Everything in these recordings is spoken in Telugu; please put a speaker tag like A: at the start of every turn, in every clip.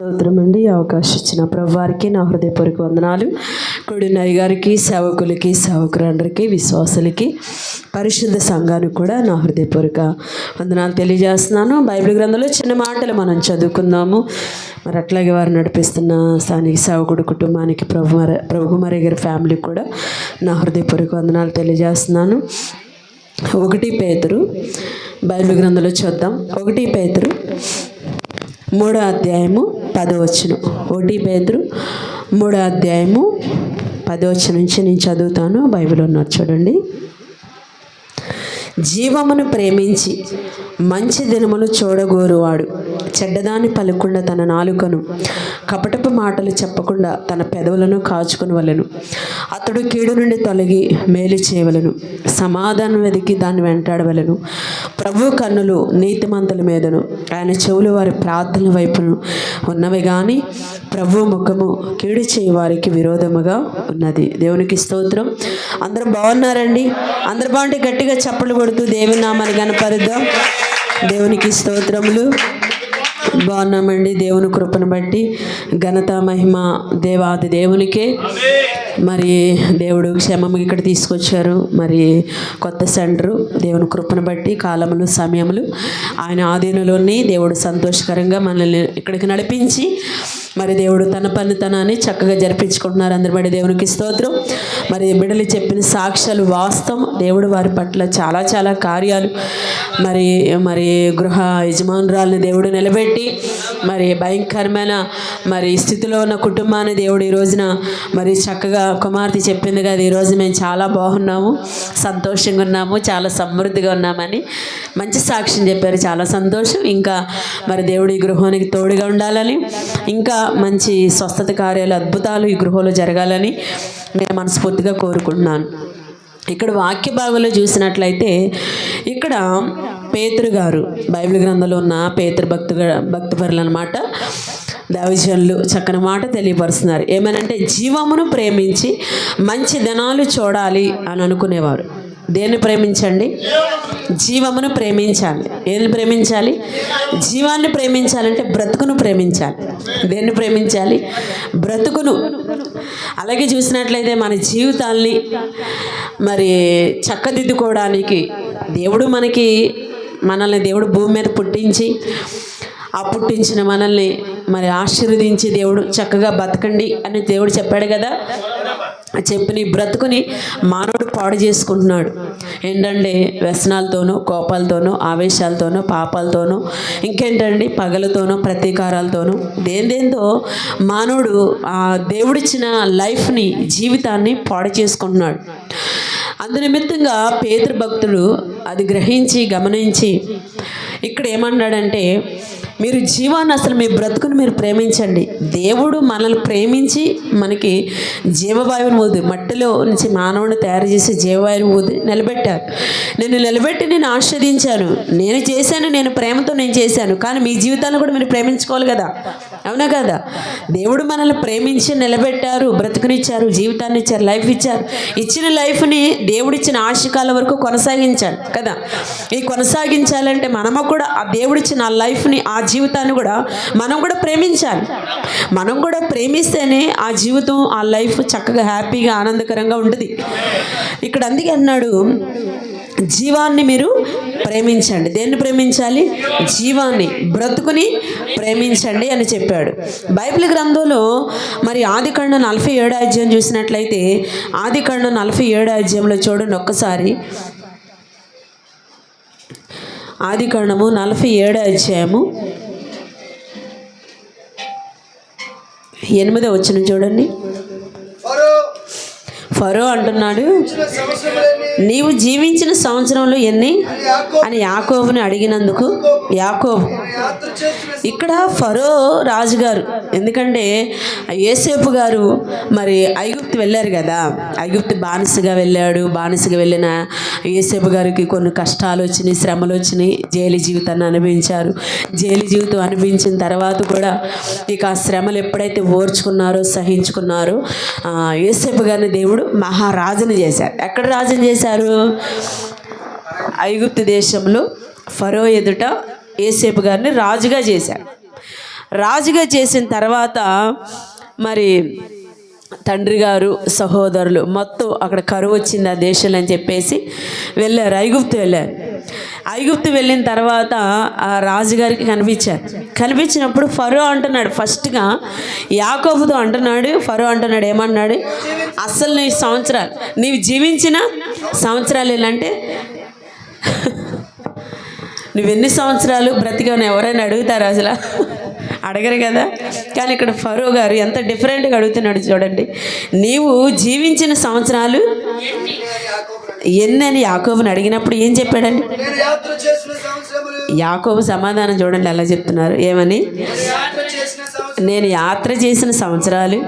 A: స్తోత్రం అండి అవకాశం ఇచ్చిన ప్రభువారికి నా హృదయపూర్వక వందనాలు. కొడినయ్య గారికి సేవకులకి సేవకులందరికీ విశ్వాసులకి పరిశుద్ధ సంఘానికి కూడా నా హృదయపూర్వక వందనాలు తెలియజేస్తున్నాను. బైబిల్ గ్రంథంలో చిన్న మాటలు మనం చదువుకుందాము. మరి అట్లాగే వారు నడిపిస్తున్న స్థానిక సేవకుడు కుటుంబానికి ప్రభు మరి ప్రభు కుమారి గారి ఫ్యామిలీకి కూడా నా హృదయపూర్వక వందనాలు తెలియజేస్తున్నాను. ఒకటి పేతురు బైబిల్ గ్రంథంలో చూద్దాం. ఒకటి పేతురు మూడో అధ్యాయము పదవచ్చును ఒడి బేద్రు మూడో అధ్యాయము పదవచ్చు నుంచి నేను చదువుతాను బైబిల్ ఉన్నారు చూడండి. జీవమును ప్రేమించి మంచి దినములు చూడగోరువాడు. చెడ్డదాన్ని పలుకుండా తన నాలుకను కపటపు మాటలు చెప్పకుండా తన పెదవులను కాచుకుని వలెను అతడు కీడు నుండి తొలగి మేలు చేయవలను. సమాధానం వెతికి దాన్ని వెంటాడవలను. ప్రభు కన్నులు నీతిమంతుల మీదను ఆయన చెవులు వారి ప్రార్థనల వైపును ఉన్నవి కానీ ప్రభు ముఖము కీడు చేయ వారికి విరోధముగా ఉన్నది. దేవునికి స్తోత్రం. అందరూ బాగున్నారండి? అందరు బాగుంటే గట్టిగా చప్పలు కొడుతూ దేవుని నామాన్ని కనపరుద్దాం దేవునికి స్తోత్రములు. బాగున్నామండి. దేవుని కృపను బట్టి ఘనత మహిమ దేవాది దేవునికే. మరి దేవుడు క్షేమం ఇక్కడ తీసుకొచ్చారు. మరి కొత్త సెంటరు దేవుని కృపను బట్టి కాలములు సమయములు ఆయన ఆధీనంలోని దేవుడు సంతోషకరంగా మనల్ని ఇక్కడికి నడిపించి మరి దేవుడు తన పని తనని చక్కగా జరిపించుకుంటున్నారు. అందరి బట్టి దేవునికి స్తోత్రం. మరి బిడ్డలు చెప్పిన సాక్ష్యాలు వాస్తవం. దేవుడు వారి పట్ల చాలా చాలా కార్యాలు. మరి మరి గృహ యజమానురాలని దేవుడు నిలబెట్టి మరి భయంకరమైన మరి స్థితిలో ఉన్న కుటుంబాన్ని దేవుడు ఈ రోజున మరి చక్కగా కుమార్తె చెప్పింది కదా ఈరోజు మేము చాలా బాగున్నాము సంతోషంగా ఉన్నాము చాలా సమృద్ధిగా ఉన్నామని మంచి సాక్ష్యం చెప్పారు. చాలా సంతోషం. ఇంకా మరి దేవుడు ఈ గృహానికి తోడుగా ఉండాలని ఇంకా మంచి స్వస్థత కార్యాలు అద్భుతాలు ఈ గృహంలో జరగాలని నేను మనస్ఫూర్తిగా కోరుకుంటున్నాను. ఇక్కడ వాక్య భాగంలో చూసినట్లయితే ఇక్కడ పేతురు గారు. బైబిల్ గ్రంథంలో ఉన్న పేతురు భక్తు భక్తిపరులు అనమాట దైవజనులు చక్కని మాట తెలియపరుస్తున్నారు. ఏమనంటే జీవమును ప్రేమించి మంచి దినాలు చూడాలి అని అనుకునేవారు. దేన్ని ప్రేమించండి? జీవమును ప్రేమించాలి. ఏది ప్రేమించాలి? జీవాన్ని ప్రేమించాలంటే బ్రతుకును ప్రేమించాలి. దేన్ని ప్రేమించాలి? బ్రతుకును. అలాగే చూసినట్లయితే మన జీవితాల్ని మరి చక్కదిద్దుకోవడానికి దేవుడు మనకి మనల్ని దేవుడు భూమి మీద పుట్టించి ఆ పుట్టించిన మనల్ని మరి ఆశీర్వదించి దేవుడు చక్కగా బతకండి అని దేవుడు చెప్పాడు కదా. చెప్పిని బ్రతుకుని మానవుడు పాడు చేసుకుంటున్నాడు. ఏంటంటే వ్యసనాలతోనూ కోపాలతోనూ ఆవేశాలతోనూ పాపాలతోనూ ఇంకేంటండి? పగలతోనూ ప్రతీకారాలతోనూ. దేందేంతో మానవుడు ఆ దేవుడిచ్చిన లైఫ్ని జీవితాన్ని పాడు చేసుకుంటున్నాడు. అందునిమిత్తంగా పేదరు భక్తుడు అది గ్రహించి గమనించి ఇక్కడ ఏమన్నాడంటే మీరు జీవాన్ని అసలు మీ బ్రతుకుని మీరు ప్రేమించండి. దేవుడు మనల్ని ప్రేమించి మనకి జీవవాయువుని ఊది మట్టిలో నుంచి మానవుని తయారు చేసి జీవవాయువుని ఊది నిలబెట్టారు. నేను నిలబెట్టి నేను ఆస్వాదించాను నేను చేశాను నేను ప్రేమతో నేను చేశాను. కానీ మీ జీవితాన్ని కూడా మీరు ప్రేమించుకోవాలి కదా? అవునా కదా? దేవుడు మనల్ని ప్రేమించి నిలబెట్టారు బ్రతుకునిచ్చారు జీవితాన్ని ఇచ్చారు లైఫ్ ఇచ్చారు. ఇచ్చిన లైఫ్ని దేవుడిచ్చిన ఆశకాల వరకు కొనసాగించాలి కదా? ఈ కొనసాగించాలంటే మనము కూడా ఆ దేవుడిచ్చిన ఆ లైఫ్ని ఆ జీవితాన్ని కూడా మనం కూడా ప్రేమించాలి. మనం కూడా ప్రేమిస్తేనే ఆ జీవితం ఆ లైఫ్ చక్కగా హ్యాపీగా ఆనందకరంగా ఉంటుంది. ఇక్కడ అందుకే అన్నాడు జీవాన్ని మీరు ప్రేమించండి. దేన్ని ప్రేమించాలి? జీవాన్ని బ్రతుకుని ప్రేమించండి అని చెప్పాడు. బైబిల్ గ్రంథంలో మరి ఆది కాండ నలభై ఏడు చూసినట్లయితే ఆది కన్న నలభై ఏడు చూడండి ఒక్కసారి. ఆది కాండము నలభై ఏడు అధ్యాయము. ఎనిమిదో వచ్చిన చూడండి. ఫరో. అంటున్నాడు నీవు జీవించిన సంవత్సరంలో ఎన్ని? అని యాకోబుని అడిగినందుకు యాకోబు ఇక్కడ ఫరో రాజుగారు ఎందుకంటే ఏసేపు గారు మరి ఐగుప్తు వెళ్ళారు కదా. ఐగుప్తు బానిసగా వెళ్ళాడు బానిసగా వెళ్ళిన ఏసేపు గారికి కొన్ని కష్టాలు వచ్చినాయి శ్రమలు వచ్చినాయి. జైలు జీవితాన్ని అనుభవించారు. జైలు జీవితం అనుభవించిన తర్వాత కూడా ఇక ఆ శ్రమలు ఎప్పుడైతే ఓర్చుకున్నారో సహించుకున్నారో ఆ, ఏసేపు గారిని దేవుడు మహారాజుని చేశారు. ఎక్కడ రాజుని చేశారు? ఐగుప్తు దేశంలో ఫరో ఎదుట ఏసేపు గారిని రాజుగా చేశారు. రాజుగా చేసిన తర్వాత మరి తండ్రి గారు సహోదరులు మొత్తం అక్కడ కరువు వచ్చింది ఆ దేశంలో అని చెప్పేసి వెళ్ళారు. ఐగుప్తు వెళ్ళారు. ఐగుప్తు వెళ్ళిన తర్వాత ఆ రాజుగారికి కనిపించారు. కనిపించినప్పుడు ఫరో అంటున్నాడు ఫస్ట్గా యాకోబుతో అంటున్నాడు ఫరో అంటున్నాడు ఏమన్నాడు అస్సలు నీ సంవత్సరాలు నీవు జీవించిన సంవత్సరాలు ఏంటంటే నువ్వెన్ని సంవత్సరాలు బ్రతికని ఎవరైనా అడుగుతారు అసలు? అడగరు కదా? కానీ ఇక్కడ ఫరో గారు ఎంత డిఫరెంట్గా అడుగుతున్నాడు చూడండి. నీవు జీవించిన సంవత్సరాలు ఎన్నని అని యాకోబుని అడిగినప్పుడు ఏం చెప్పాడండి? యాకోబు సమాధానం చూడండి ఎలా చెప్తున్నారు? ఏమని?
B: నేను యాత్ర చేసిన
A: సంవత్సరాలు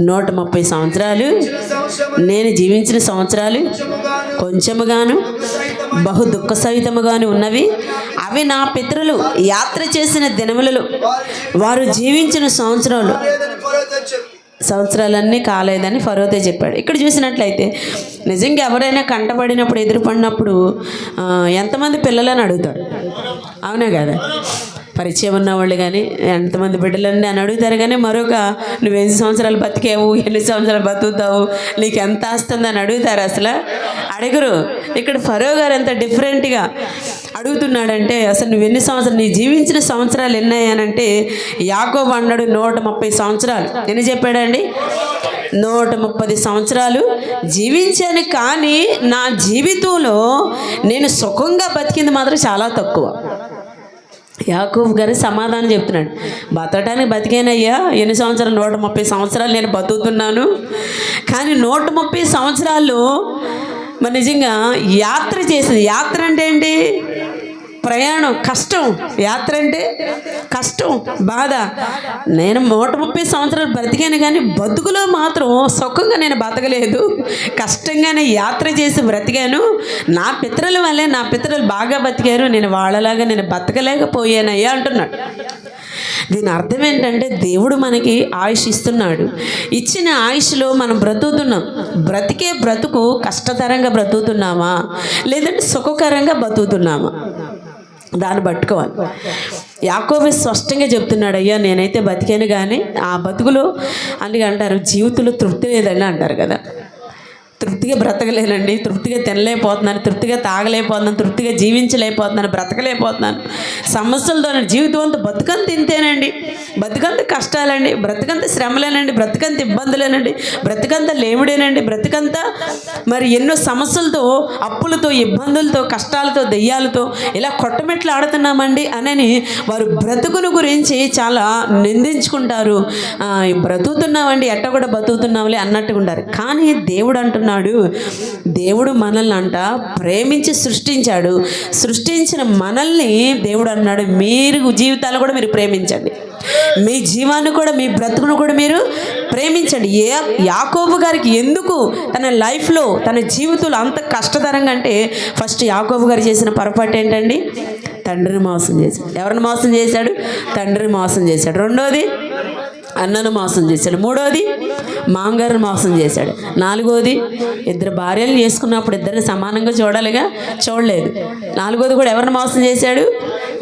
A: నూట ముప్పై సంవత్సరాలు నేను జీవించిన సంవత్సరాలు
B: కొంచెముగాను
A: బహు దుఃఖ సహితముగాను ఉన్నవి. అవి నా పితరులు యాత్ర చేసిన దినములలో వారు జీవించిన సంవత్సరాలు సంవత్సరాలన్నీ కాలేదని ఫరోతే చెప్పాడు. ఇక్కడ చూసినట్లయితే నిజంగా ఎవరైనా కంటపడినప్పుడు ఎదురుపడినప్పుడు ఎంతమంది పిల్లలని అడుగుతారు? అవునా కదా? పరిచయం ఉన్నవాళ్ళు కానీ ఎంతమంది బిడ్డలండి అని అడుగుతారు కానీ మరొక నువ్వు ఎన్ని సంవత్సరాలు బతికేవు? ఎన్ని సంవత్సరాలు బతుకుతావు? నీకు ఎంత వస్తుంది అని అడుగుతారు అసలు? అడగరు. ఇక్కడ ఫరో గారు ఎంత డిఫరెంట్గా అడుగుతున్నాడంటే అసలు నువ్వు ఎన్ని సంవత్సరాలు నీ జీవించిన సంవత్సరాలు ఎన్నాయనంటే యాకోబు అన్నాడు నూట ముప్పై సంవత్సరాలు. ఎన్ని చెప్పాడండి? నూట ముప్పది సంవత్సరాలు జీవించాను కానీ నా జీవితంలో నేను సుఖంగా బతికింది మాత్రం చాలా తక్కువ. యాకూబ్ గారు సమాధానం చెప్తున్నాడు బతకడానికి బతికేనయ్యా. ఎన్ని సంవత్సరాలు? నూట ముప్పై సంవత్సరాలు నేను బతుకుతున్నాను. కానీ నూట ముప్పై సంవత్సరాలు మరి నిజంగా యాత్ర చేసింది యాత్ర అంటే ఏంటి? ప్రయాణం కష్టం. యాత్ర అంటే కష్టం బాధ. నేను నూట ముప్పై సంవత్సరాలు బ్రతికాను కానీ బతుకులో మాత్రం సుఖంగా నేను బతకలేదు. కష్టంగానే యాత్ర చేసి బ్రతికాను. నా పితరుల వల్లే నా పితరులు బాగా బతికారు. నేను వాళ్ళలాగా నేను బతకలేకపోయానయ్యా అంటున్నాడు. దీని అర్థం ఏంటంటే దేవుడు మనకి ఆయుష్ ఇస్తున్నాడు. ఇచ్చిన ఆయుష్లో మనం బ్రతుకుతున్నాం. బ్రతికే బ్రతుకు కష్టతరంగా బ్రతుకుతున్నామా? లేదంటే సుఖకరంగా బతుకుతున్నామా దాన్ని పట్టుకోవాలి. యాకోబు స్పష్టంగా చెప్తున్నాడు అయ్యా నేనైతే బతికాను కానీ ఆ బతుకులో అని అంటారు జీవితంలో తృప్తి లేదని అంటారు కదా. తృప్తిగా బ్రతకలేనండి. తృప్తిగా తినలేకపోతున్నాను. తృప్తిగా తాగలేకపోతున్నాను. తృప్తిగా జీవించలేకపోతున్నాను. బ్రతకలేకపోతున్నాను. సమస్యలతో జీవితం అంతా బతుకంత ఇంతేనండి. బతుకంత కష్టాలండి. బ్రతకంత శ్రమలేనండి. బ్రతకంత ఇబ్బందులేనండి. బ్రతుకంత లేవుడేనండి బ్రతుకంత మరి ఎన్నో సమస్యలతో అప్పులతో ఇబ్బందులతో కష్టాలతో దెయ్యాలతో ఇలా కొట్టమెట్లు ఆడుతున్నామండి అనని వారు బ్రతుకును గురించి చాలా నిందించుకుంటారు. బ్రతుకుతున్నామండి. ఎట్ట కూడా బతుకుతున్నాంలే అన్నట్టుగా ఉంటారు కానీ దేవుడు అంటున్నాడు దేవుడు మనల్ని అంట ప్రేమించి సృష్టించాడు. సృష్టించిన మనల్ని దేవుడు అన్నాడు మీరు జీవితాలు కూడా మీరు ప్రేమించండి. మీ జీవాన్ని కూడా మీ బ్రతుకును కూడా మీరు ప్రేమించండి. ఏ యాకోబు గారికి ఎందుకు తన లైఫ్లో తన జీవితంలో అంత కష్టతరంగా అంటే ఫస్ట్ యాకోబు గారు చేసిన పొరపాటు ఏంటండి? తండ్రిని మోసం చేశాడు. ఎవరిని మోసం చేశాడు? తండ్రిని మోసం చేశాడు. రెండోది అన్నను మోసం చేశాడు. మూడోది మాంగారిని మోసం చేశాడు. నాలుగోది ఇద్దరు భార్యలు చేసుకున్నప్పుడు ఇద్దరిని సమానంగా చూడాలిగా? చూడలేదు. నాలుగోది కూడా ఎవరిని మోసం చేశాడు?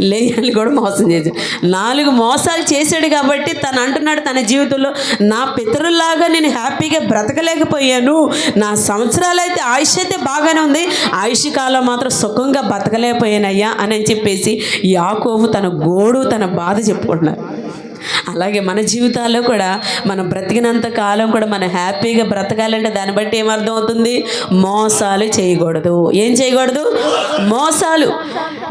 A: లేయాన్ని కూడా మోసం చేశాడు. నాలుగు మోసాలు చేశాడు కాబట్టి తను అంటున్నాడు తన జీవితంలో నా పితరుల్లాగా నేను హ్యాపీగా బ్రతకలేకపోయాను. నా సంవత్సరాలు అయితే ఆయుష్ అయితే బాగానే ఉంది. ఆయుష్ కాలం మాత్రం సుఖంగా బ్రతకలేకపోయానయ్యా అని చెప్పేసి యాకోబు తన గోడు తన బాధ చెప్పుకుంటున్నారు. అలాగే మన జీవితాల్లో కూడా మనం బ్రతికినంత కాలం కూడా మనం హ్యాపీగా బ్రతకాలంటే దాన్ని బట్టి ఏమర్థం అవుతుంది? మోసాలు చేయకూడదు. ఏం చేయకూడదు? మోసాలు.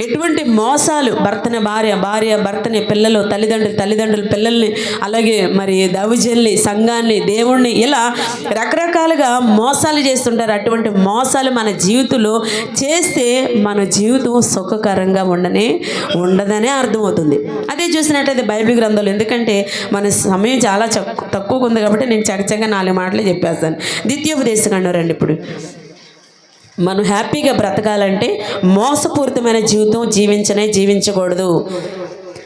A: ఎటువంటి మోసాలు? భర్తని భార్య భార్య భర్తని పిల్లలు తల్లిదండ్రులు తల్లిదండ్రులు పిల్లల్ని అలాగే మరి దౌజల్ని సంఘాన్ని దేవుణ్ణి ఇలా రకరకాలుగా మోసాలు చేస్తుంటారు. అటువంటి మోసాలు మన జీవితంలో చేస్తే మన జీవితం సుఖకరంగా ఉండనే ఉండదనే అర్థమవుతుంది అదే చూసినట్టయితే బైబిల్ గ్రంథాలు ఎందుకంటే మన సమయం చాలా తక్కువగా ఉంది కాబట్టి నేను చకచంగా నాలుగు మాటలు చెప్పేస్తాను. ద్వితీయోపదేశం అన్నారండి ఇప్పుడు. మనం హ్యాపీగా బ్రతకాలంటే మోసపూరితమైన జీవితం జీవించనే జీవించకూడదు.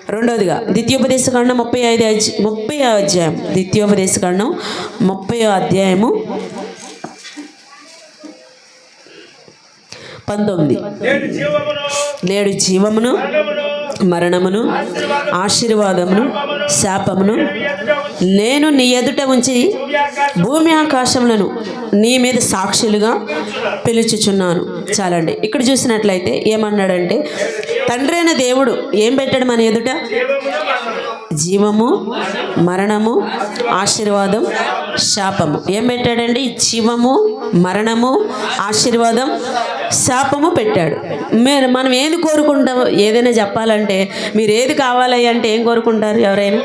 A: రెండవదిగా ద్వితీయోపదేశకాండం ముప్పై ఐదు ముప్పై అధ్యాయం. ద్వితీయోపదేశకాండం ముప్పై అధ్యాయము పంతొమ్మిది.
C: నేడు జీవమును
A: మరణమును ఆశీర్వాదమును శాపమును నేను నీ ఎదుట ఉంచి భూమి ఆకాశములను నీ మీద సాక్షులుగా పిలుచుచున్నాను. చాలండి. ఇక్కడ చూసినట్లయితే ఏమన్నాడంటే తండ్రి అయిన దేవుడు ఏం పెట్టాడు మన ఎదుట? జీవము మరణము ఆశీర్వాదం శాపము. ఏం పెట్టాడండి? జీవము మరణము ఆశీర్వాదం శాపము పెట్టాడు. మీరు మనం ఏది కోరుకుంటాం ఏదైనా చెప్పాలంటే మీరు ఏది కావాలి అంటే ఏం కోరుకుంటారు ఎవరైనా?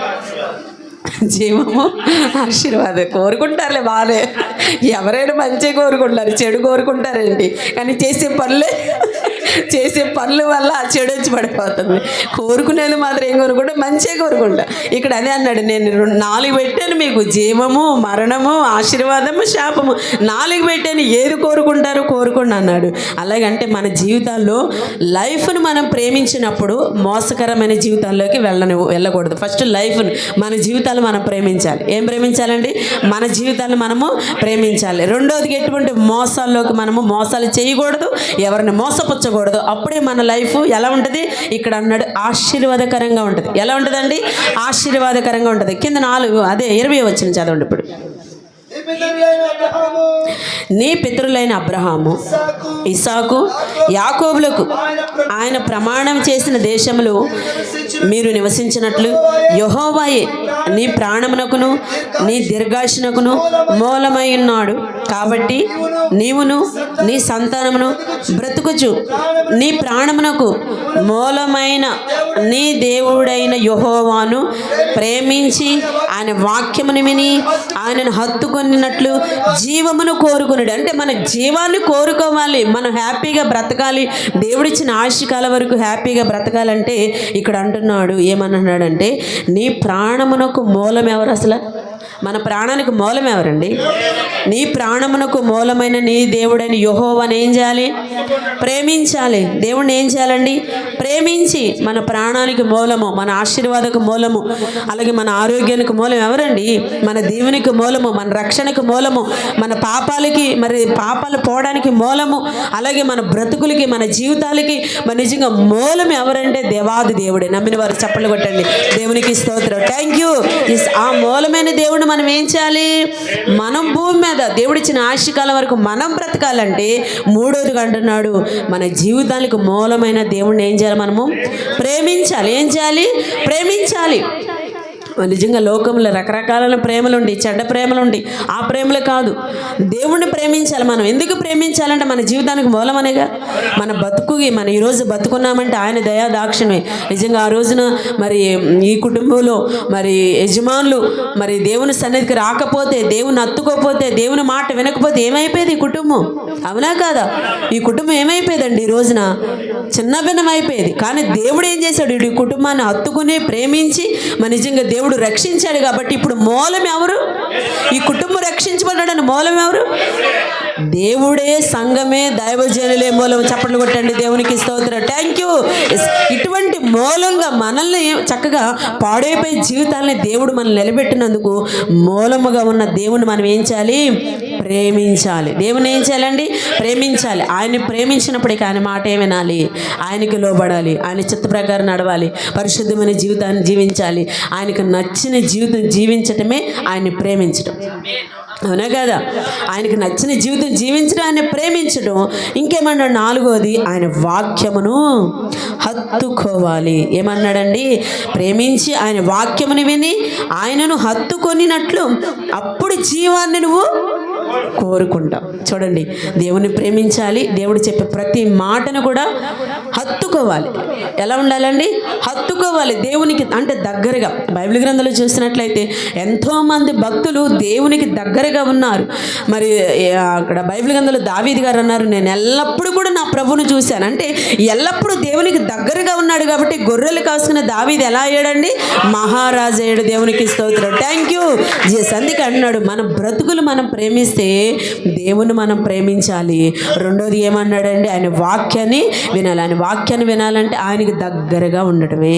A: జీవము ఆశీర్వాదం. కోరుకుంటారులే బాగానే ఎవరైనా మంచిగా కోరుకుంటారు చెడు కోరుకుంటారండి. కానీ చేసే పనులే చేసే పనుల వల్ల ఆ చెడు వచ్చి పడిపోతుంది. కోరుకునేది మాత్రం ఏం కోరుకుంటే? మంచిగా కోరుకుంటా. ఇక్కడ అదే అన్నాడు నేను రెండు- నాలుగు పెట్టాను మీకు జీవము మరణము ఆశీర్వాదము శాపము. నాలుగు పెట్టాను ఏది కోరుకుంటారో కోరుకోండి అన్నాడు. అలాగంటే మన జీవితాల్లో లైఫ్ను మనం ప్రేమించినప్పుడు మోసకరమైన జీవితాల్లోకి వెళ్ళని వెళ్ళకూడదు. ఫస్ట్ లైఫ్ను మన జీవితాలు మనం ప్రేమించాలి. ఏం ప్రేమించాలండి? మన జీవితాన్ని మనము ప్రేమించాలి. రెండోది ఎటువంటి మోసాల్లోకి మనము మోసాలు చేయకూడదు. ఎవరిని ఆశించకూడదు అప్పుడే మన లైఫ్ ఎలా ఉంటుంది? ఇక్కడ అన్నాడు ఆశీర్వాదకరంగా ఉంటుంది. ఎలా ఉంటుందండి? ఆశీర్వాదకరంగా ఉంటుంది. కింద నాలుగు అదే ఇరవై వచ్చిన చదవండి ఇప్పుడు. నీ పితరులైన అబ్రహాము. ఇసాకు యాకోబులకు
B: ఆయన ప్ర-
A: ఆయన ప్రమాణం చేసిన దేశములు మీరు నివసించినట్లు యహోవాయే నీ ప్రాణమునకును నీ దీర్ఘాశనకును మూలమై ఉన్నాడు. కాబట్టి నీవును నీ సంతానమును బ్రతుకుచు. నీ ప్రాణమునకు మూలమైన నీ దేవుడైన యహోవాను ప్రేమించి ఆయన వాక్యమును విని ఆయనను హత్తుకొనినట్లు జీవమును కోరుకున్నాడు అంటే మన జీవాన్ని కోరుకోవాలి మనం హ్యాపీగా బ్రతకాలి. దేవుడిచ్చిన ఆశకాల వరకు హ్యాపీగా బ్రతకాలంటే ఇక్కడ అంటున్నాడు ఏమన్నాడంటే నీ ప్రాణమునకు మూలం ఎవరు అసలు? మన ప్రాణానికి మూలం ఎవరండి? నీ ప్రాణమునకు మూలమైన నీ దేవుడైన యహోవాని ఏం చేయాలి? ప్రేమించాలి. దేవుడిని ఏం చేయాలండి? ప్రేమించి మన ప్రాణానికి మూలము మన ఆశీర్వాదకు మూలము అలాగే మన ఆరోగ్యానికి మూలం ఎవరండి? మన దీవునికి మూలము మన రక్షణకు మూలము మన పాపాలకి మరి పాపాలు పోవడానికి మూలము అలాగే మన బ్రతుకులకి మన జీవితాలకి మన నిజంగా మూలం ఎవరంటే దేవాది దేవుడే. నమ్మిన వారు చప్పట్లు కొట్టండి. దేవునికి స్తోత్రం. థ్యాంక్ యూ ఆ మూలమైన దేవుడు మనం ఏం చేయాలి? మనం భూమి మీద దేవుడిచ్చిన ఆశకాలం వరకు మనం బ్రతకాలంటే మూడోది అంటున్నాడు. మన జీవితానికి మూలమైన దేవుడిని ఏం చేయాలి మనము? ప్రేమించాలి. ఏం చేయాలి? ప్రేమించాలి. నిజంగా లోకంలో రకరకాలైన ప్రేమలు ఉండి చెడ్డ ప్రేమలు ఉండి ఆ ప్రేమలు కాదు దేవుణ్ణి ప్రేమించాలి మనం. ఎందుకు ప్రేమించాలంటే మన జీవితానికి మూలమనేగా మన బతుకుకి మన ఈరోజు బతుకున్నామంటే ఆయన దయా దాక్షణమే నిజంగా ఆ రోజున మరి ఈ కుటుంబంలో మరి యజమానులు మరి దేవుని సన్నిధికి రాకపోతే దేవుని అత్తుకోపోతే దేవుని మాట వినకపోతే ఏమైపోయేది ఈ కుటుంబం? అవునా కాదా? ఈ కుటుంబం ఏమైపోయేదండి ఈ రోజున? చిన్న భిన్నం అయిపోయేది కానీ దేవుడు ఏం చేశాడు? ఈ కుటుంబాన్ని హత్తుకుని ప్రేమించి మన నిజంగా దేవుడు రక్షించాడు కాబట్టి ఇప్పుడు మూలం ఎవరు? ఈ కుటుంబం రక్షించబడ్డాడని మూలం ఎవరు? దేవుడే సంఘమే దైవజనులే మూలం చప్పట్లు కొట్టండి దేవునికి స్తోత్రం. థ్యాంక్ యూ ఇటువంటి మూలంగా మనల్ని చక్కగా పాడైపోయే జీవితాలని దేవుడు మనం నిలబెట్టినందుకు మూలముగా ఉన్న దేవుని మనం ఏం చేయాలి? ప్రేమించాలి. దేవుని ఏం చేయాలండి? ప్రేమించాలి. ఆయన్ని ప్రేమించినప్పటికీ ఆయన మాట ఏ వినాలి? ఆయనకి లోబడాలి. ఆయన చిత్త ప్రకారం నడవాలి. పరిశుద్ధమైన జీవితాన్ని జీవించాలి. ఆయనకు నచ్చిన జీవితం జీవించటమే ఆయన్ని ప్రేమించటం. అవునా కదా? ఆయనకు నచ్చిన జీవితం జీవించడం ఆయన ప్రేమించడం. ఇంకేమన్నాడు? నాలుగోది ఆయన వాక్యమును హత్తుకోవాలి. ఏమన్నాడండి? ప్రేమించి ఆయన వాక్యమును విని ఆయనను హత్తుకొనినట్లు అప్పుడు జీవాన్ని నువ్వు కోరుకుంటాం చూడండి దేవుని ప్రేమించాలి. దేవుడు చెప్పే ప్రతి మాటను కూడా హత్తు హత్తుకోవాలి ఎలా ఉండాలండి? హత్తుకోవాలి దేవునికి అంటే దగ్గరగా. బైబిల్ గ్రంథంలో చూసినట్లయితే ఎంతోమంది భక్తులు దేవునికి దగ్గరగా ఉన్నారు. మరి అక్కడ బైబిల్ గ్రంథంలో దావీది గారు అన్నారు నేను ఎల్లప్పుడూ కూడా నా ప్రభువును చూశాను. అంటే ఎల్లప్పుడూ దేవునికి దగ్గరగా ఉన్నాడు కాబట్టి గొర్రెలు కాసుకున్న దావీది ఎలా అయ్యాడండి? మహారాజు అయ్యాడు దేవునికి స్తోత్రం. థ్యాంక్ యూ జీసస్ అందుకే అన్నాడు మన బ్రతుకులు మనం ప్రేమిస్తే దేవుని మనం ప్రేమించాలి. రెండోది ఏమన్నాడండి? ఆయన వాక్యాన్ని వినాలి. ఆయన వాక్యాన్ని వినాలంటే ఆయనకి దగ్గరగా ఉండటమే.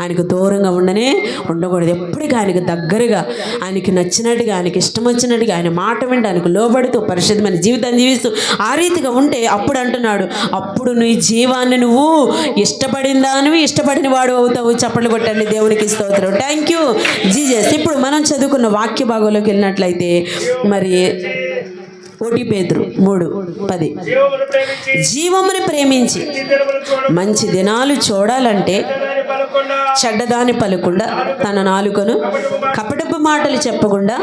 A: ఆయనకు దూరంగా ఉండనే ఉండకూడదు. ఎప్పటికీ ఆయనకు దగ్గరగా ఆయనకి నచ్చినట్టుగా ఆయనకి ఇష్టం వచ్చినట్టుగా ఆయన మాట వింటే ఆయనకు లోబడుతూ పరిశుద్ధమైన జీవితాన్ని జీవిస్తూ ఆ రీతిగా ఉంటే అప్పుడు అంటున్నాడు అప్పుడు నీ జీవాన్ని నువ్వు ఇష్టపడిన దానివి ఇష్టపడిన వాడు అవుతావు. చప్పట్లు కొట్టండి. దేవునికి స్తోత్రం. థ్యాంక్ యూ జీజస్ ఇప్పుడు మనం చదువుకున్న వాక్య భాగంలోకి వెళ్ళినట్లయితే మరి ఓటి పేతురు మూడు పది.
C: జీవమును ప్రేమించి
A: జీవముని ప్రేమించి మంచి దినాలు చూడాలంటే
C: పలకుండా
A: చెడ్డదాని పలుకుండా తన నాలుకను కపటపు మాటలు చెప్పకుండా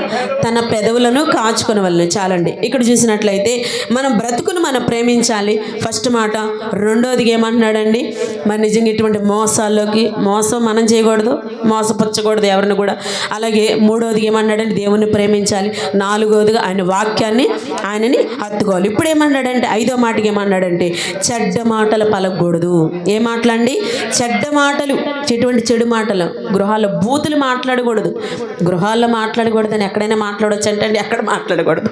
A: తన పెదవులను కాచుకుని వలన చాలండి. ఇక్కడ చూసినట్లయితే మనం బ్రతుకును మనం ప్రేమించాలి. ఫస్ట్ మాట రెండోదిగా ఏమంటున్నాడండి? మరి నిజంగా ఇటువంటి మోసాల్లోకి మోసం మనం చేయకూడదు మోసపరచకూడదు ఎవరిని కూడా. అలాగే మూడోది ఏమన్నాడండి దేవుని ప్రేమించాలి. నాలుగోదిగా ఆయన వాక్యాన్ని ఆయనని హత్తుకోవాలి. ఇప్పుడు ఏమన్నాడంటే ఐదో మాటకి ఏమన్నాడంటే చెడ్డ మాటలు పలకూడదు ఏ మాటలండి? చెడ్డ మాటలు ఎటువంటి చెడు మాటలు. గృహాల్లో బూతులు మాట్లాడకూడదు. గృహాల్లో మాట్లాడకూడదని ఎక్కడైనా మాట్లాడవచ్చు అంటే అండి ఎక్కడ మాట్లాడకూడదు.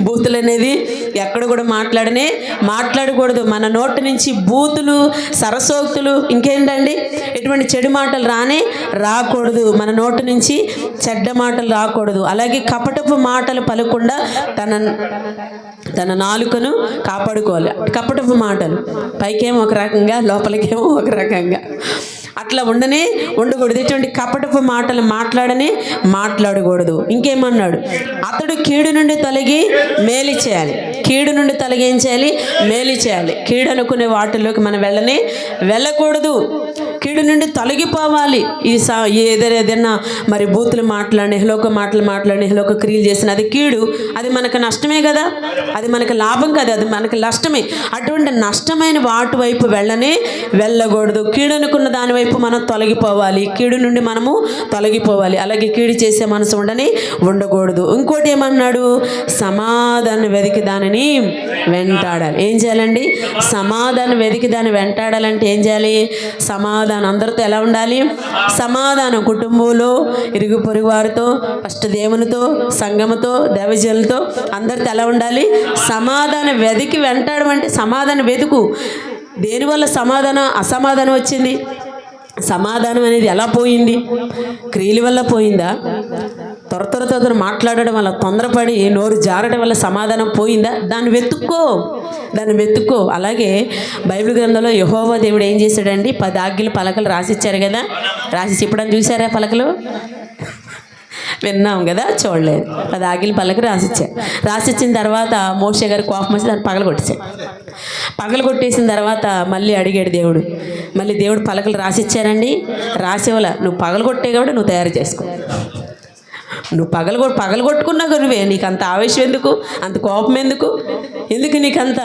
A: బూతులు అనేది ఎక్కడ కూడా మాట్లాడనే మాట్లాడకూడదు. మన నోటి నుంచి బూతులు సరసోక్తులు ఇంకేంటండి? ఎటువంటి చెడు మాటలు రానే రాకూడదు. మన నోటి నుంచి చెడ్డ మాటలు రాకూడదు. అలాగే కపటపు మాటలు పలకుండా తన తన నాలుకను కాపాడుకోవాలి. కపటపు మాటలు. పైకేమో ఒక రకంగా లోపలికేమో ఒక రకంగా. అట్లా ఉండనే ఉండకూడదు. ఇటువంటి కపటపు మాటలు మాట్లాడనే మాట్లాడకూడదు. ఇంకేమన్నాడు? అతడు కీడు నుండి తొలగి మేలు చేయాలి. కీడు నుండి తొలగి చేయాలి? మేలు చేయాలి. కీడు అనుకునే వాటిలోకి మనం వెళ్ళనే వెళ్ళకూడదు. కీడు నుండి తొలగిపోవాలి. ఈ సా ఏదైనా ఏదైనా మరి బూతులు మాట్లాడి హలోక మాటలు మాట్లాడి హలోక క్రియలు చేసిన అది కీడు. అది మనకు నష్టమే కదా. అది మనకు లాభం కదా. అది మనకు నష్టమే. అటువంటి నష్టమైన వాటి వైపు వెళ్ళనే వెళ్ళకూడదు. కీడనుకున్న దాని వైపు మనం తొలగిపోవాలి. కీడు నుండి మనము తొలగిపోవాలి. అలాగే కీడు చేసే మనసు ఉండని ఉండకూడదు. ఇంకోటి ఏమన్నాడు? సమాధానం వెతికి దానిని వెంటాడాలి. ఏం చేయాలండి? సమాధానం వెతికి దాన్ని వెంటాడాలంటే ఏం చేయాలి? సమాధానం అందరితో ఎలా ఉండాలి? సమాధానం. కుటుంబంలో ఇరుగు పొరుగు వారితో ఫస్ట్ దేవునితో సంఘముతో దేవజనులతో అందరితో ఎలా ఉండాలి? సమాధానం వెతికి వెంటాడమంటే సమాధానం వెతుకు దేనివల్ల సమాధానం? అసమాధానం వచ్చింది. సమాధానం అనేది ఎలా పోయింది? క్రియల వల్ల పోయిందా? త్వర త్వర త్వర మాట్లాడడం వల్ల తొందరపడి నోరు జారడం వల్ల సమాధానం పోయిందా? దాన్ని వెతుక్కో. దాన్ని వెతుక్కో. అలాగే బైబిల్ గ్రంథంలో యహోవా దేవుడు ఏం చేశాడండి? పది ఆజ్ఞలు పలకలు రాసిచ్చారు కదా. రాసి చెప్పడం చూసారా పలకలు? విన్నాం కదా? చూడలేదు. అది ఆగిలి పళ్ళకి రాసిచ్చారు రాసిచ్చిన తర్వాత మోషే గారి కోపం వచ్చి దాన్ని పగల కొట్టేశాడు పగలు కొట్టేసిన తర్వాత మళ్ళీ అడిగాడు దేవుడు. మళ్ళీ దేవుడు పలకలు రాసిచ్చారండి? రాసేవల నువ్వు పగల కొట్టే కాబట్టి నువ్వు తయారు చేసుకో. నువ్వు పగల పగలు పగల కొట్టుకున్నావు నువ్వే. నీకు అంత ఆవేశం ఎందుకు? అంత కోపం ఎందుకు? ఎందుకు నీకంత?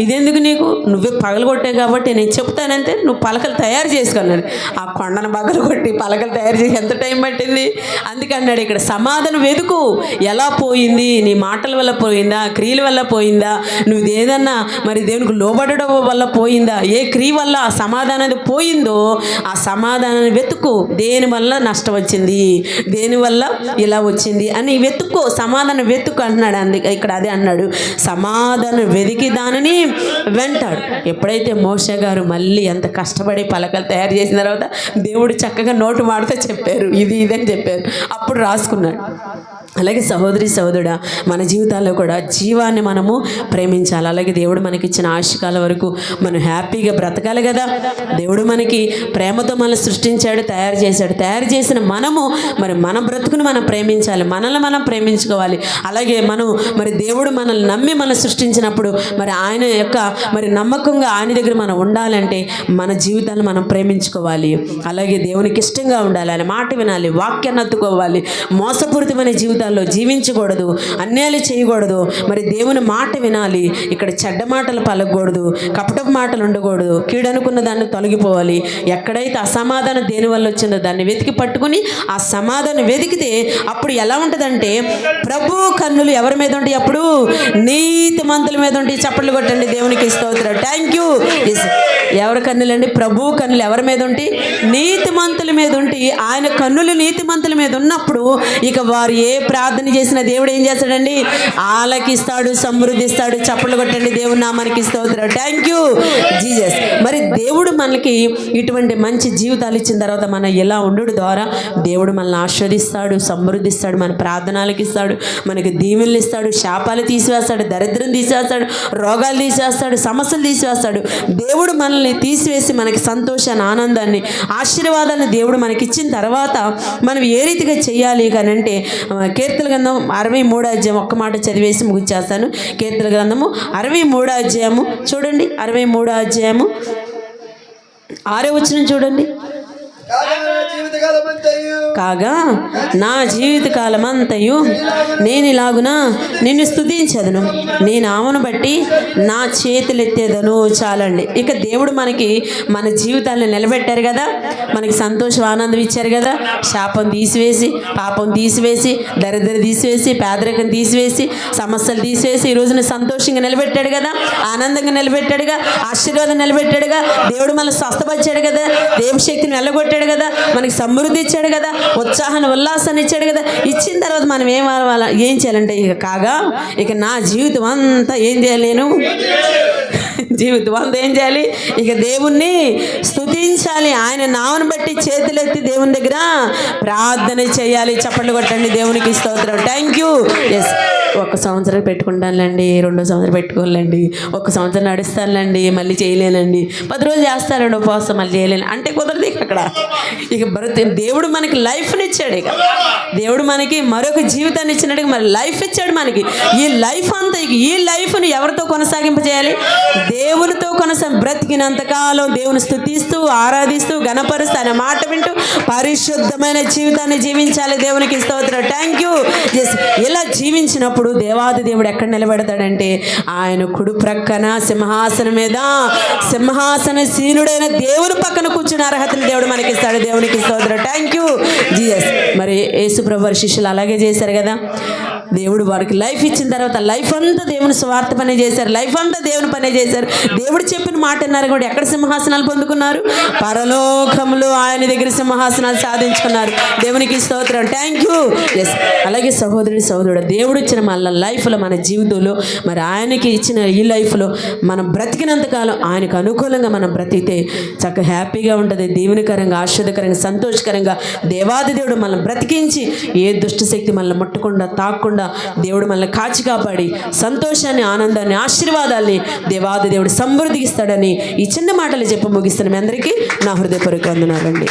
A: ఇదెందుకు నీకు? నువ్వే పగలు కొట్టావు కాబట్టి నేను చెప్తానంటే నువ్వు పలకలు తయారు చేసుకున్నాడు ఆ కొండను పగలు కొట్టి పలకలు తయారు చేసి ఎంత టైం పట్టింది? అందుకే అన్నాడు ఇక్కడ సమాధానం వెతుకు. ఎలా పోయింది? నీ మాటల వల్ల పోయిందా? క్రియల వల్ల పోయిందా? నువ్వు ఏదన్నా మరి దేవునికి లోబడడం వల్ల పోయిందా? ఏ క్రియ వల్ల ఆ సమాధానం అనేది పోయిందో ఆ సమాధానాన్ని వెతుకు. దేని వల్ల నష్టం వచ్చింది? దేనివల్ల ఇలా వచ్చింది అని వెతుక్కో సమాధానం వెతుకు అంటున్నాడు. అందుకే ఇక్కడ అదే అన్నాడు. సమాధానం వెతికి దానిని వెంటాడు. ఎప్పుడైతే మోష గారు మళ్ళీ ఎంత కష్టపడి పలకలు తయారు చేసిన తర్వాత దేవుడు చక్కగా నోటు మాడితే చెప్పారు. ఇది ఇదని చెప్పారు. అప్పుడు రాసుకున్నాడు. అలాగే సహోదరి సహోదరుడా మన జీవితాల్లో కూడా జీవాన్ని మనము ప్రేమించాలి. అలాగే దేవుడు మనకి ఇచ్చిన ఆశకాల వరకు మనం హ్యాపీగా బ్రతకాలి కదా. దేవుడు మనకి ప్రేమతో మనల్ని సృష్టించాడు తయారు చేశాడు. తయారు చేసిన మనము మరి మన బ్రతుకును మనం ప్రేమించాలి. మనల్ని మనం ప్రేమించుకోవాలి. అలాగే మనం మరి దేవుడు మనల్ని నమ్మి మనం సృష్టించినప్పుడు మరి ఆయన యొక్క మరి నమ్మకంగా ఆయన దగ్గర మనం ఉండాలంటే మన జీవితాన్ని మనం ప్రేమించుకోవాలి. అలాగే దేవునికి ఇష్టంగా ఉండాలి. ఆయన మాట వినాలి వాక్యాన్ని అత్తుకోవాలి మోసపూరితమైన జీవితాల్లో జీవించకూడదు అన్యాయాలు చేయకూడదు. మరి దేవుని మాట వినాలి. ఇక్కడ చెడ్డ మాటలు పలకూడదు కపటపు మాటలు ఉండకూడదు. కీడనుకున్న దాన్ని తొలగిపోవాలి. ఎక్కడైతే అసమాధానం దేని వల్ల వచ్చిందో దాన్ని వెతికి పట్టుకుని ఆ సమాధానం వెతికితే అప్పుడు ఎలా ఉంటుందంటే ప్రభు కన్నులు ఎవరి మీద ఉంటాయి అప్పుడు? నీతి మంతుల మీద ఉంటాయి. చప్పట్లు కొట్టండి. దేవునికి స్తోత్రం. థ్యాంక్ యూ ఎవరి కన్నులండి? ప్రభు కన్నులు ఎవరి మీద ఉంటాయి? నీతి మంతుల మీద ఉండి ఆయన కన్నులు నీతి మంతుల మీద ఉన్నప్పుడు ఇక వారు ఏ ప్రార్థన చేసిన దేవుడు ఏం చేస్తాడండి? ఆలకిస్తాడు సమృద్ధిస్తాడు చప్పట్లు కొట్టండి దేవుడు నామానికి స్తోత్రం థ్యాంక్ యూ జీజస్ మరి దేవుడు మనకి ఇటువంటి మంచి జీవితాలు ఇచ్చిన తర్వాత మనం ఎలా ఉండు ద్వారా దేవుడు మనల్ని ఆస్వాదిస్తాడు సమృద్ధిస్తాడు మన ప్రార్థనలకు ఇస్తాడు మనకి దీవెనలు ఇస్తాడు శాపాలు తీసివేస్తాడు దరిద్రం తీసివేస్తాడు రోగాలు తీసివేస్తాడు సమస్యలు తీసివేస్తాడు. దేవుడు మనల్ని తీసివేసి మనకి సంతోషాన్ని ఆనందాన్ని ఆశీర్వాదాన్ని దేవుడు మనకి ఇచ్చిన తర్వాత మనం ఏ రీతిగా చేయాలి కానంటే కీర్తన గ్రంథం అరవై మూడో అధ్యాయం ఒక్క మాట చదివేసి ముగిచేస్తాను కీర్తన గ్రంథము అరవై మూడో అధ్యాయము. చూడండి అరవై మూడో అధ్యాయము. ఆరో వచ్చిన చూడండి.
B: కాగా
A: నా జీవితకాలం అంతయు నేను ఇలాగున నిన్ను స్తుతించదను. నీ నామను బట్టి నా చేతులెత్తేదను. చాలండి. ఇక దేవుడు మనకి మన జీవితాలను నిలబెట్టారు కదా. మనకి సంతోషం ఆనందం ఇచ్చారు కదా. శాపం తీసివేసి పాపం తీసివేసి దరిద్ర తీసివేసి పేదరికం తీసివేసి సమస్యలు తీసివేసి ఈ రోజున సంతోషంగా నిలబెట్టాడు కదా. ఆనందంగా నిలబెట్టాడుగా ఆశీర్వాదం నిలబెట్టాడుగా దేవుడు మనల్ని స్వస్థపరిచాడు కదా. దేవశక్తిని వెళ్ళగొట్టాడు కదా. మనకి సమృద్ధి ఇచ్చాడు కదా ఉత్సాహాన్ని ఉల్లాసాన్ని ఇచ్చాడు కదా. ఇచ్చిన తర్వాత మనం ఏం అవ్వాల- ఏం చేయాలంటే ఇక కాగా ఇక నా జీవితం అంతా ఏం చేయలేను జీవితం అంతా ఏం చేయాలి ఇక దేవుణ్ణి స్తుతించాలి. ఆయన నామను బట్టి చేతులెత్తి దేవుని దగ్గర ప్రార్థన చేయాలి. చప్పట్లు కొట్టండి. దేవునికి స్తోత్రం. థ్యాంక్ యూ ఎస్ ఒక సంవత్సరం పెట్టుకుంటానులేండి. రెండో సంవత్సరం పెట్టుకోలేండి ఒక సంవత్సరం నడుస్తానులేండి. మళ్ళీ చేయలేనండి పది రోజులు చేస్తారండి ఉపవాసం మళ్ళీ చేయలేను. అంటే కుదరదు ఇక అక్కడ. ఇక బ్రతి దేవుడు మనకి లైఫ్ని ఇచ్చాడు ఇక. దేవుడు మనకి మరొక జీవితాన్ని ఇచ్చినట్టుగా మరి లైఫ్ ఇచ్చాడు మనకి. ఈ లైఫ్ అంతా ఇక ఈ లైఫ్ని ఎవరితో కొనసాగింప చేయాలి దేవునితో కొనసాగి బ్రతికినంతకాలం దేవుని స్థుతిస్తూ ఆరాధిస్తూ గణపరుస్తూ ఆయన మాట వింటూ పరిశుద్ధమైన జీవితాన్ని జీవించాలి దేవునికి స్తోత్రం. థ్యాంక్ యూ ఇలా జీవించినప్పుడు దేవాది దేవుడు ఎక్కడ నిలబెడతాడంటే ఆయన కుడి ప్రక్కన సింహాసనం మీద సింహాసన సీనుడైన దేవుని పక్కన కూర్చున్న అర్హతను దేవుడు మనకి ఇస్తాడు దేవునికి స్తోత్రం. థ్యాంక్ యూ జీఎస్ మరి యేసుప్రభు వారి శిష్యులు అలాగే చేశారు కదా? దేవుడు వారికి లైఫ్ ఇచ్చిన తర్వాత లైఫ్ అంతా దేవుని స్వార్థ పని చేశారు. లైఫ్ అంతా దేవుని పని చేశారు. దేవుడు చెప్పిన మాట అన్నారు కూడా ఎక్కడ సింహాసనాలు పొందుకున్నారు? పరలోకంలో ఆయన దగ్గర సింహాసనాలు సాధించుకున్నారు. దేవునికి స్తోత్రం. థ్యాంక్ యూ ఎస్ అలాగే సహోదరుడి సహోదరుడు దేవుడు ఇచ్చిన మన లైఫ్లో మన జీవితంలో మరి ఆయనకి ఇచ్చిన ఈ లైఫ్లో మనం బ్రతికినంతకాలం ఆయనకు అనుకూలంగా మనం బ్రతికితే చక్కగా హ్యాపీగా ఉంటుంది దీవెనకరంగా ఆశ్చర్యకరంగా సంతోషకరంగా దేవాది దేవుడు మనల్ని బ్రతికించి ఏ దుష్ట శక్తి మనల్ని ముట్టకుండా తాకుండా దేవుడు మనల్ని కాచి కాపాడి సంతోషాన్ని ఆనందాన్ని ఆశీర్వాదాల్ని దేవాది దేవుడు సమృద్ధి సమృద్ధిస్తాడని ఈ చిన్న మాటలు చెప్పి ముగిస్తాను మీ అందరికీ నా హృదయపూర్వక వందనాలండి.